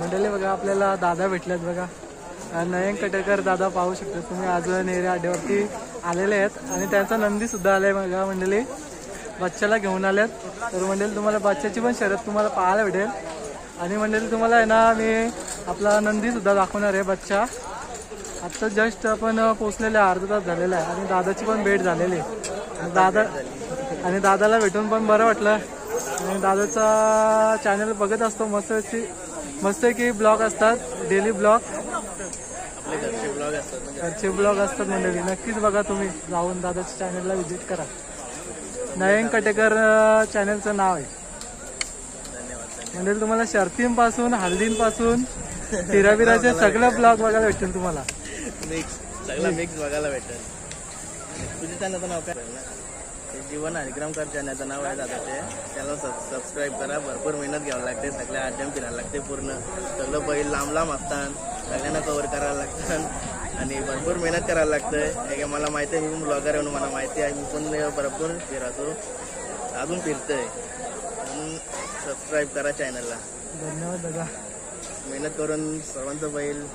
मंडळी बघा आपल्याला दादा भेटल्यात बघा. नयन कटेकर दादा पाहू शकता. तुम्ही आज नेरे आड्यावरती आलेले आहेत आणि त्यांचा नंदी सुद्धा आलाय बघा मंडळी. बच्च्याला घेऊन आल्यात तर मंडळी तुम्हाला बच्च्याची पण शर्यत तुम्हाला पाहायला भेटेल. आणि मंडळी तुम्हाला आहे ना मी आपला नंदी सुद्धा दाखवणार आहे बच्चा. आत्ता जस्ट आपण पोचलेले आहे, अर्धा तास झालेला आहे. आणि दादाची पण भेट झालेली आहे. दादा आणि दादाला भेटून पण बरं वाटलं. आणि दादाचा चॅनल बघत असतो मस्त मस्त की ब्लॉग असतात डेली ब्लॉग. घरचे ब्लॉग असतात मंडळी नक्कीच बघा तुम्ही. जाऊन दादाच्या चॅनलला व्हिजिट करा. नयन कटेकर चॅनलचं नाव आहे. म्हणजे तुम्हाला शर्तींपासून हल्दींपासून हिराबिराचे सगळं ब्लॉग बघायला भेटतील तुम्हाला. मिक्स सगळा मिक्स बघायला भेटेल. तुझ्या चॅनलचं नाव काय? जीवन हरिग्रामकर चॅनलचं नाव आहे दादाचे. त्याला सबस्क्राईब करा. भरपूर मेहनत घ्यावं लागते. सगळ्या आड्याम फिरायला लागते पूर्ण. सगळं बैल लांब लांब असतात. सगळ्यांना कव्हर करायला लागतात. आणि भरपूर मेहनत करायला लागतं. हे मला माहिती आहे मी ब्लॉगर आहे म्हणून मला माहिती आहे. मी पण भरपूर फिरातो. अजून फिरतोय. म्हणून सबस्क्राईब करा चॅनलला धन्यवाद दादा. मेहनत करून सर्वांचं बैल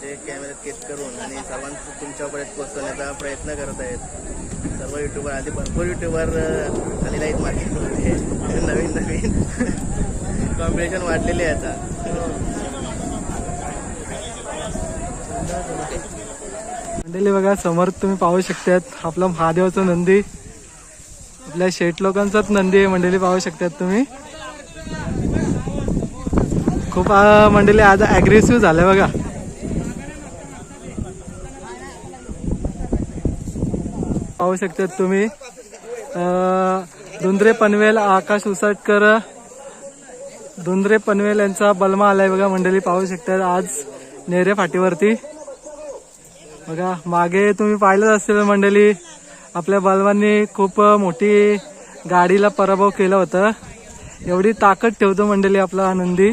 म्हणजे कॅमेऱ्यात कैद करून आणि सर्वांचं तुमच्यापर्यंत पोहोचवण्याचा प्रयत्न करत आहेत. सर्व युट्यूबर आधी भरपूर युट्यूबर आलेले आहेत मार्केटमध्ये. नवीन नवीन. कॉम्पिटिशन वाढलेली आहे आता. मंडळी बघा समोर तुम्ही पाहू शकतात आपला महादेवाचं नंदी. आपल्या शेट लोकांचाच नंदी आहे मंडळी पाहू शकतात तुम्ही. खूप मंडळी आज अग्रेसिव्ह झालंय बघा. पाहू शकतात तुम्ही. धुंद्रे पनवेल आकाश उसटकर धुंद्रे पनवेल यांचा बलमा आलाय बघा मंडळी पाहू शकतात आज नेरे फाटीवरती. बघा मागे तुम्ही पाहिलंच असेल मंडळी आपल्या बलवांनी खूप मोठी गाडीला पराभव केला होता. एवढी ताकद ठेवतो मंडळी आपला आनंदी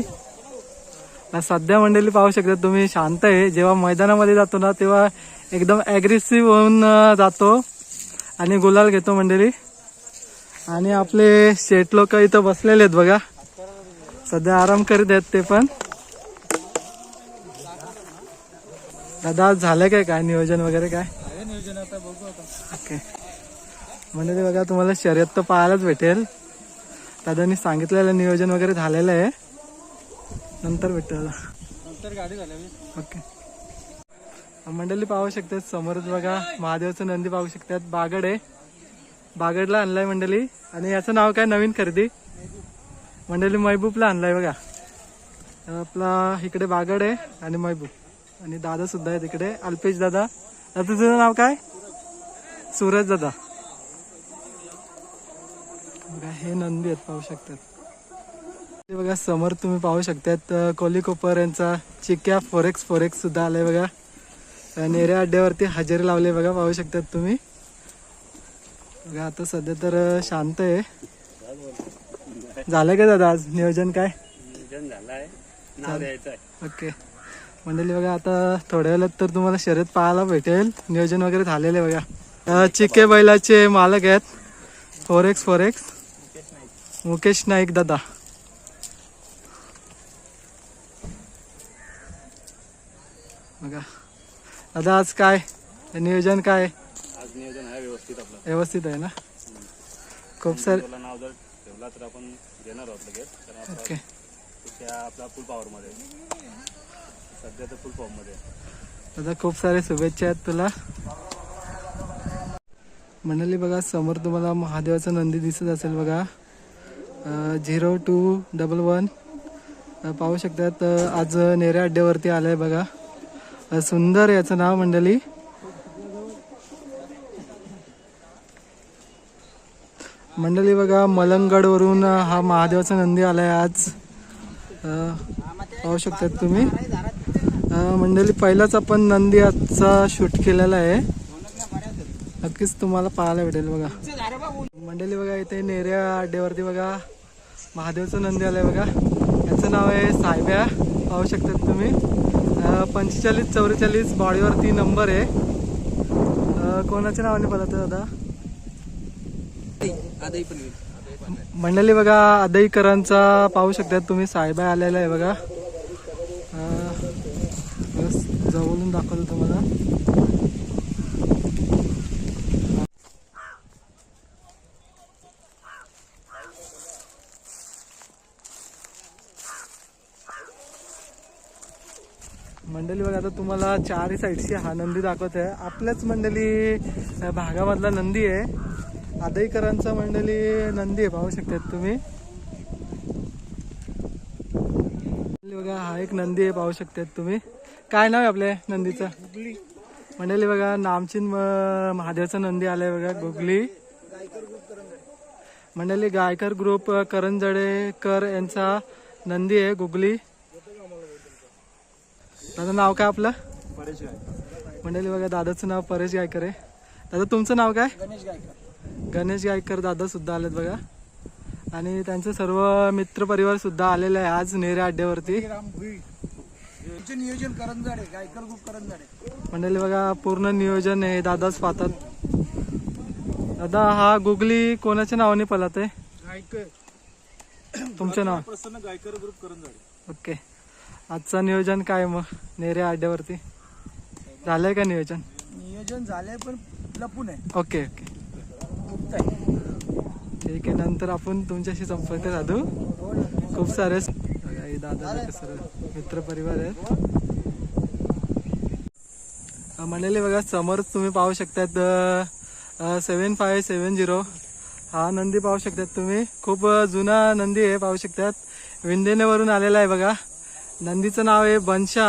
सध्या मंडळी पाहू शकता तुम्ही शांत आहे. जेव्हा मैदानामध्ये जातो ना तेव्हा एकदम ॲग्रेसिव्ह होऊन जातो. आणि गुलाल घेतो मंडळी. आणि आपले शेट लोक इथं बसलेले आहेत बघा. सध्या आराम करीत आहेत ते पण. दादा आज झालं काय? काय नियोजन वगैरे काय? नियोजन आता बघू ओके. म्हणजे बघा तुम्हाला शर्यत तर पाहायलाच भेटेल. दादानी सांगितलेलं नियोजन वगैरे झालेलं आहे. नंतर भेटेल नंतर गाडी झाली ओके. मंडळी पाहू शकतात समोरच बघा महादेवचं नंदी पाहू शकतात. बागड आहे. बागडला आणलाय मंडळी. आणि याचं नाव काय? नवीन खरेदी. मंडळी महबूबला आणलाय बघा. आपला इकडे बागड आहे आणि महबूब. आणि दादा सुद्धा आहे तिकडे अल्पेश दादा. दादा तुझं नाव काय? सूरज दादा. बघा हे नंदी आहेत पाहू शकतात. ते बघा समोर तुम्ही पाहू शकतात कोलिकोपर कोली कोपर यांचा चिक्या फोरेक्स फोरेक्स सुद्धा आलाय बघा. नेऱ्या अड्ड्यावरती हजेरी लावले बघा पाहू शकतात तुम्ही. बघा आता सध्या तर शांत आहे. झालं का दादा आज नियोजन काय? ओके. मंडळी बघा आता थोड्या वेळात तर तुम्हाला शर्यत पाहायला भेटेल. नियोजन वगैरे झालेले आहे बघा. चिके बैलाचे मालक आहेत. फोरेक्स फोरेक्स मुकेश नाईक दादा. बघा. दादा आज काय? नियोजन काय? आज नियोजन आहे व्यवस्थित आपलं. व्यवस्थित आहे ना? खूप सारे तुला नाव जर ठेवला तर आपण देणार आहोत लगेच. कारण आपला ओके. त्या आपला फुल पॉवरमध्ये सध्या तर फुल फॉर्ममध्ये दादा खूप सारे शुभेच्छा आहेत तुला. मंडळी बघा समोर तुम्हाला महादेवाचा नंदी दिसत असेल बघा. Zero two double one. पाहू शकतात अं, आज नेऱ्या अड्ड्यावरती आलाय बघा. अं, सुंदर याचं नाव मंडळी. मंडळी बघा मलंगड वरून हा महादेवाचा नंदी आलाय आज. पाहू शकतात तुम्ही. मंडळी पहिलाच आपण नंदी आजचा शूट केलेला आहे. नक्कीच तुम्हाला पाहायला भेटेल बघा. मंडळी बघा इथे नेऱ्या अड्ड्यावरती बघा महादेवचं नंदी आलंय बघा. याचं नाव आहे सायब्या पाहू शकतात तुम्ही. पंचेचाळीस चौवेचाळीस बॉडीवरती नंबर आहे. कोणाच्या नावाने बोलतो दादा? मंडळी बघा आदईकरांचा पाहू शकतात तुम्ही. साहेबा आलेला आहे बघा. जवळून दाखवतो तुम्हाला. मंडळी बघा आता तुम्हाला चारही साईडची हा नंदी दाखवत. आहे आपल्याच मंडळी भागामधला नंदी आहे. आदईकरांचा मंडळी नंदी आहे पाहू शकतात तुम्ही. बघा हा एक नंदी आहे पाहू शकतात तुम्ही. काय नाव आहे आपल्या नंदीचं? मंडळी बघा नामचीन महादेवचं नंदी आलंय बघा गुगली मंडळी गायकर ग्रुप करंजडेकर यांचा नंदी आहे गुगली दादा नाव काय आपलं? मंडळी बघा दादाचं नाव परेश गायकर आहे. दादा तुमचं नाव काय? गणेश गायकर गणेश गायकर दादा सुद्धा आलेत बघा. आणि त्यांचे सर्व मित्र परिवार सुद्धा आलेले आहे आज नेऱ्या अड्ड्यावरती. नियोजन करंजाडे गायकर ग्रुप करंजाडे मंडळी बघा पूर्ण नियोजन आहे दादाच पाहतात. दादा हा गुगली कोणाच्या नावाने पळत आहे? गायकर तुमचं नाव? प्रसन्न गायकर ग्रुप करंजाडे ओके. आजचं नियोजन काय मग? नेऱ्या अड्ड्यावरती झालंय का नियोजन? नियोजन झालंय पण लपून आहे. Okay okay. ठीक आहे नंतर आपण तुमच्याशी संपर्क साधू. खूप सारे दादा मित्र परिवार आहेत. मंडळी बघा समोर तुम्ही पाहू शकतात सेवन फाय सेवन झिरो हा नंदी पाहू शकतात तुम्ही. खूप जुना नंदी आहे पाहू शकतात. विंदेनेवरून आलेला आहे बघा. नंदीचं नाव आहे बनशा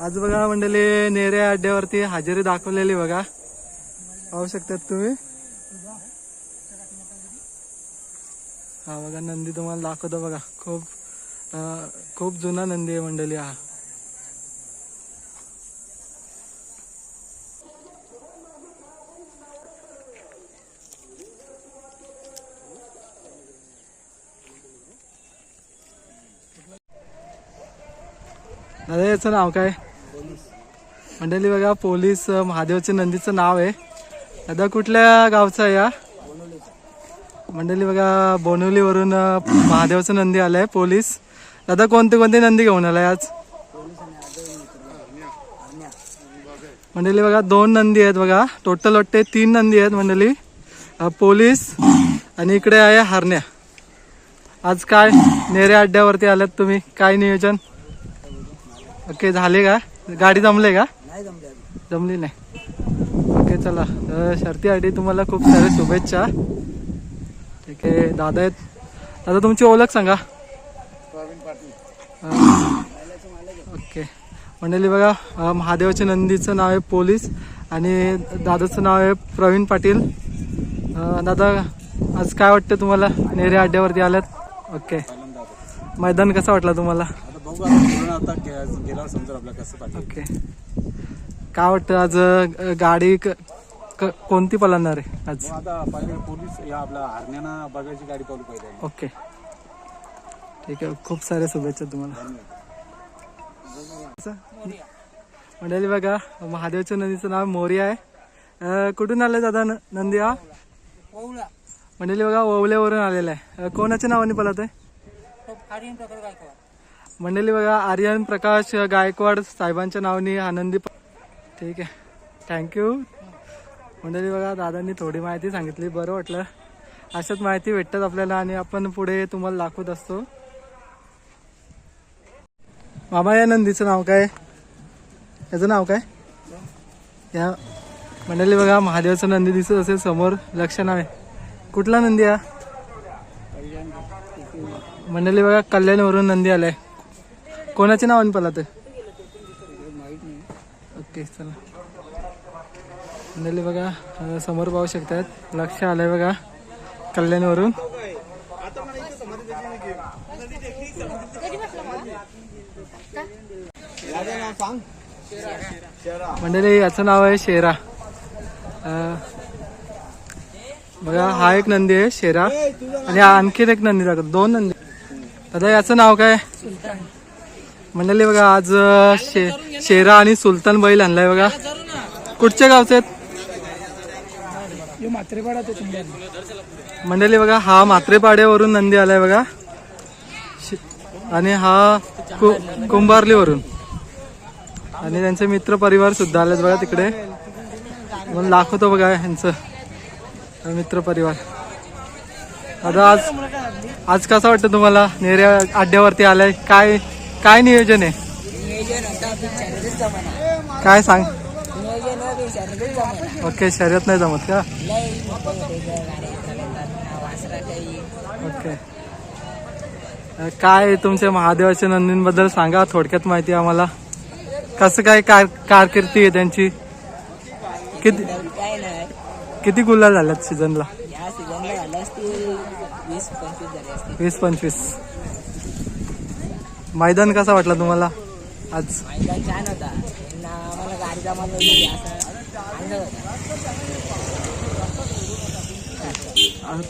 आज बघा मंडळी नेरे अड्ड्यावरती हजेरी दाखवलेली बघा. पाहू शकतात तुम्ही? हा बघा नंदी तुम्हाला दाखवतो बघा. खूप खूप जुना नंदी आहे मंडळी हा. दादा याचं नाव काय? मंडळी बघा पोलीस महादेवच्या नंदीचं नाव आहे. दादा कुठल्या गावचं आहे या? मंडळी बघा बोनवलीवरून महादेवचं नंदी आलंय पोलीस. दादा कोणते कोणते नंदी घेऊन आलाय आज? मंडळी बघा दोन नंदी आहेत बघा. टोटल वाटते तीन नंदी आहेत मंडळी. पोलीस आणि इकडे आहे हरण्या. आज काय नेऱ्या अड्ड्यावरती आलात तुम्ही? काय नियोजन? ओके झाले का? गाडी जमले का? नाही जमले जमली नाही. ओके चला. तर शर्तीसाठी तुम्हाला खूप साऱ्या शुभेच्छा. ठीक आहे दादा आहेत. दादा तुमची ओळख सांगा. प्रवीण पाटील. अं, ओके. मंडळी बघा महादेवाच्या नंदीचं नाव आहे पोलीस आणि दादाचं नाव आहे प्रवीण पाटील. दादा आज काय वाटतं तुम्हाला? नेरे अड्ड्यावरती आल्यात. ओके. मैदान कसं वाटलं तुम्हाला? बघू आता पूर्ण आता गे- गेल्यावर समजेल आपल्याला कसं ओके. काय वाटतं आज अं, गाडी क- क- कोणती पळणार आहे आज? मग आता पहिले पोलीस या आपल्या हरण्याना बघायची गाडी पावली पाहिजे ओके. ठीक आहे. खूप साऱ्या शुभेच्छा तुम्हाला. मंडळी बघा महादेवच्या नदीचं नाव मोरिया आहे. अं, कुठून आलं दादा न- नंदी हा? मंडळी बघा ओवल्यावरून आलेला आहे. अं, कोणाच्या नावाने पळत आहे? मंडळी बघा आर्यन प्रकाश गायकवाड साहेबांच्या नावाने नंदी प- ठीक आहे. थँक्यू मंडळी बघा दादांनी थोडी माहिती सांगितली बरं वाटलं. अशाच माहिती भेटतात आपल्याला आणि आपण पुढे तुम्हाला दाखवत असतो. मामा या नंदीचं नाव काय? याचं नाव काय? या मंडळी बघा महादेवाचं नंदी दिसत असेल समोर लक्ष नाव आहे कुठला नंदी हा? मंडळी बघा कल्याणवरून नंदी आलाय. कोणाच्या नावाने पला ते ओके चला. मंडळी बघा समोर पाहू शकतात लक्ष आलंय बघा कल्याणवरून. मंडळी याचं नाव आहे शेरा. बघा हा एक नंदी आहे शेरा. आणि आणखी आणखीन एक नंदी दाखवतो दोन नंदी. दादा याचं नाव काय? मंडळी बघा आज शे शेरा आणि सुलतान बैल आणलाय बघा. कुठच्या गावचे आहेत? मंडळी बघा हा मात्रेपाड्यावरून नंदी आलाय बघा. आणि हा कु- कुंभारलीवरून. आणि त्यांचे मित्र परिवार सुद्धा आलेत बघा तिकडे. मला दाखवतो बघा यांचं मित्र परिवार आता आज आज कसं वाटतं तुम्हाला? नेऱ्या अड्ड्यावरती आलाय. काय काय नियोजन आहे? काय सांग? ओके शर्यत नाही जमत का? ओके. काय तुमच्या महादेवाच्या नंदींबद्दल सांगा थोडक्यात माहिती आम्हाला. कसं काय कार कारकिर्दी आहे त्यांची? किती किती गुलाल झाल्यात सीझनला? वीस पंचवीस झाले असतील वीस पंचवीस मैदान कसा वाटला तुम्हाला आज? मैदान छान होता. आम्हाला गाडी होती होता.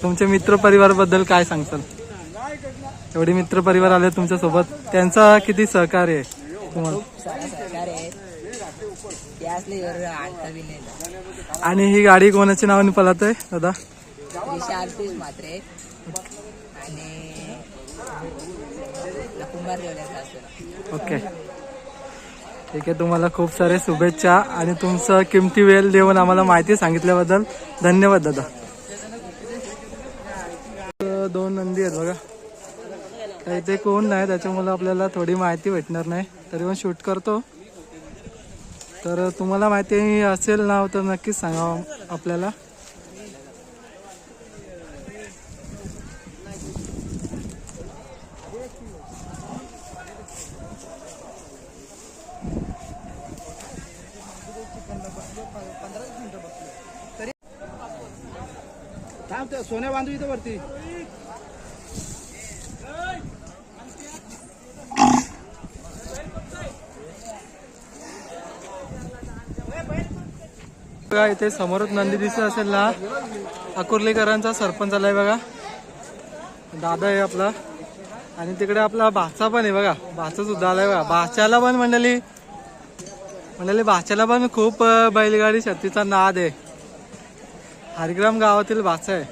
तुमच्या मित्र परिवाराबद्दल काय सांगताल? एवढे मित्र परिवार आले तुमच्यासोबत त्यांचा किती सहकार्य आहे तुम्हाला? आणि ही गाडी कोणाच्या नावाने पळत आहे दादा मात्रे ओके. ठीक आहे तुम्हाला खूप सारे शुभेच्छा आणि तुमचं किमती वेळ देऊन आम्हाला माहिती सांगितल्याबद्दल धन्यवाद दादा. दोन नंदी आहेत बघा. काही इथे कोण नाही त्याच्यामुळं आपल्याला थोडी माहिती भेटणार नाही. तरी पण शूट करतो. तर तुम्हाला माहिती असेल नाव तर नक्कीच सांगा आपल्याला. सोन्या बांधू इथं वरती. बघा इथे समोरच नंदी दिसत असेल ना अकुर्लीकरांचा सरपंच आलाय बघा. दादा आहे आपला. आणि तिकडे आपला भाचा पण आहे बघा. भाचा सुद्धा आलाय बघा. भाच्याला पण मंडळी म्हणाले भाच्याला पण खूप बैलगाडी शर्तीचा नाद आहे. हरिग्राम गावातील भाचा आहे.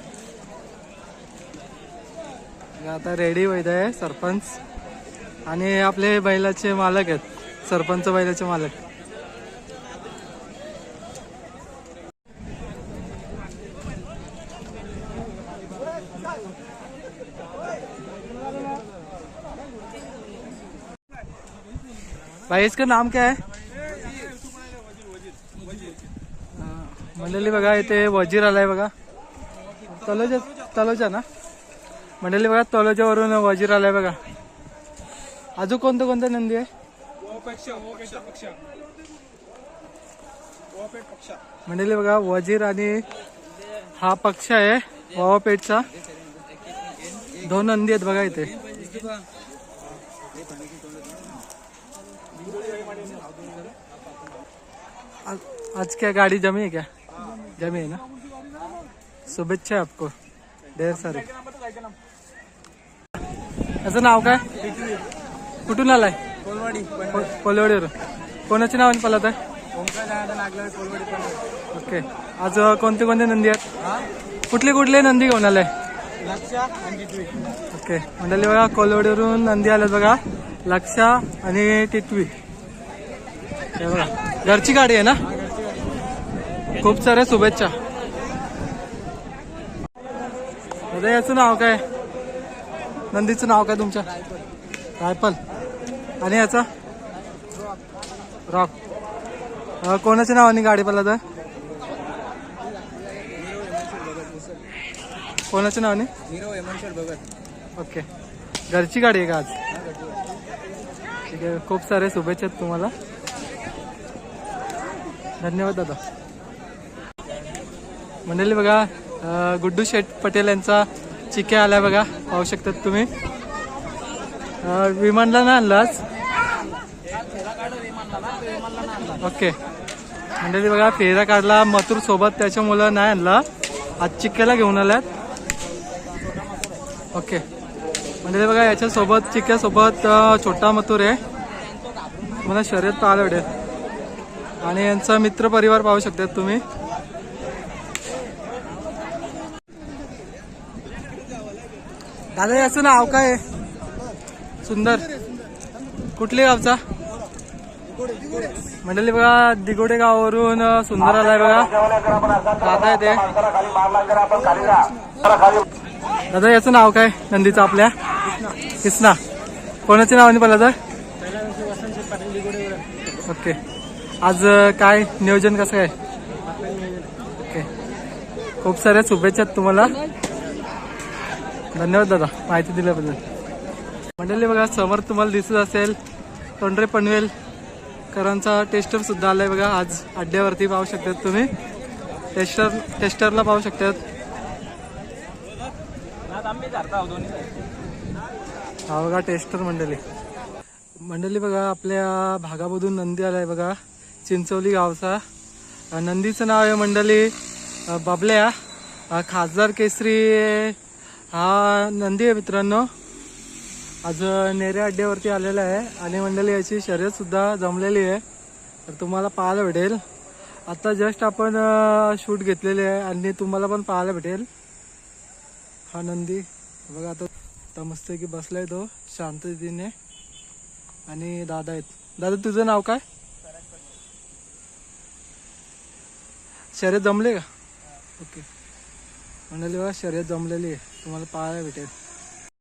आता रेडी होत आहे सरपंच. आणि आपले बैलाचे मालक आहेत सरपंच बैलाचे मालक. भाई इसका नाम क्या है? मंडळी बघा इथे वजीर आलाय बघा. तलोजा तलोजा ना? मंडळी बघा तलोजावरून वजीर आलाय बघा. अजून कोणतं कोणतं नंदी आहे? मंडळी बघा वजीर आणि हा पक्ष आहे वावापेठचा. दोन नंदी आहेत बघा इथे. आज आज क्या गाड़ी जमी है क्या जमी है ना। शुभेच्छा आहे आपको। ढेर सारे। याचं नाव काय कुठून आलाय? कोलवाडी को- कोलवडीवरून. कोणाच्या नावाने पलत? आहे ओके. आज कोणते कोणते नंदी आहेत? कुठले कुठले नंदी घेऊन आलाय? ओके. मंडळी बघा कोलवडीवरून नंदी आल्यात बघा. लक्षा आणि टिटवी. बघा. घरची गाडी आहे ना? खूप साऱ्या शुभेच्छा. दादा याचं नाव काय? नंदीचं नाव काय तुमच्या? रायफल आणि याचा? रॉक. कोणाच्या नावाने गाडी पडला तर कोणाच्या नावाने? ओके. घरची गाडी आहे का आज? ठीक आहे खूप सारे शुभेच्छा आहेत तुम्हाला. धन्यवाद दादा. मंडळी बघा गुड्डू शेठ पटेल यांचा चिक्या आलाय बघा पाहू शकतात तुम्ही. विमानला ना आणलाच ओके. मंडळी बघा फेरा काढला मथुर सोबत त्याच्या मुलं नाही आणला. आज चिक्क्याला घेऊन आल्यात. ओके. म्हणजे बघा याच्यासोबत चिक्क्यासोबत छोटा मथुर आहे. मला शर्यत पाहायला भेटेल. आणि यांचा मित्र परिवार पाहू शकतात तुम्ही. दादा याचं नाव काय? सुंदर. कुठले गावचा? मंडळी बघा दिगोडे गावावरून सुंदर आलाय बघा. दादा येते दादा याचं नाव काय? नंदीचं आपल्या? कृष्णा. कोणाच्या नावाने पहिला तर ओके. आज काय नियोजन कसं काय? ओके. खूप साऱ्या शुभेच्छा आहेत तुम्हाला. धन्यवाद दादा माहिती दिल्याबद्दल. मंडळी बघा समोर तुम्हाला दिसत असेल तोंडरे पनवेल. करांचा टेस्टर सुद्धा आलाय बघा आज अड्ड्यावरती पाहू शकतात तुम्ही. टेस्टर टेस्टरला पाहू शकतात. हा बघा टेस्टर मंडळी. मंडळी बघा आपल्या भागामधून नंदी आलाय बघा चिंचोली गावचा. नंदीचं नाव आहे मंडळी बाबल्या. खासदार केसरी हा नंदी आहे मित्रांनो. आज नेऱ्या अड्ड्यावरती आलेला आहे. आणि मंडळी याची शर्यत सुद्धा जमलेली आहे. तर तुम्हाला पाहायला भेटेल. आता जस्ट आपण शूट घेतलेले आहे. आणि तुम्हाला पण पाहायला भेटेल. हा नंदी. बघा आता आता मस्त की बसलाय तो शांततेने आणि दादा आहेत. दादा तुझं नाव काय? शर्यत जमले का? ओके. मंडळी बघा शर्यत जमलेली आहे. तुम्हाला पाहायला भेटेल.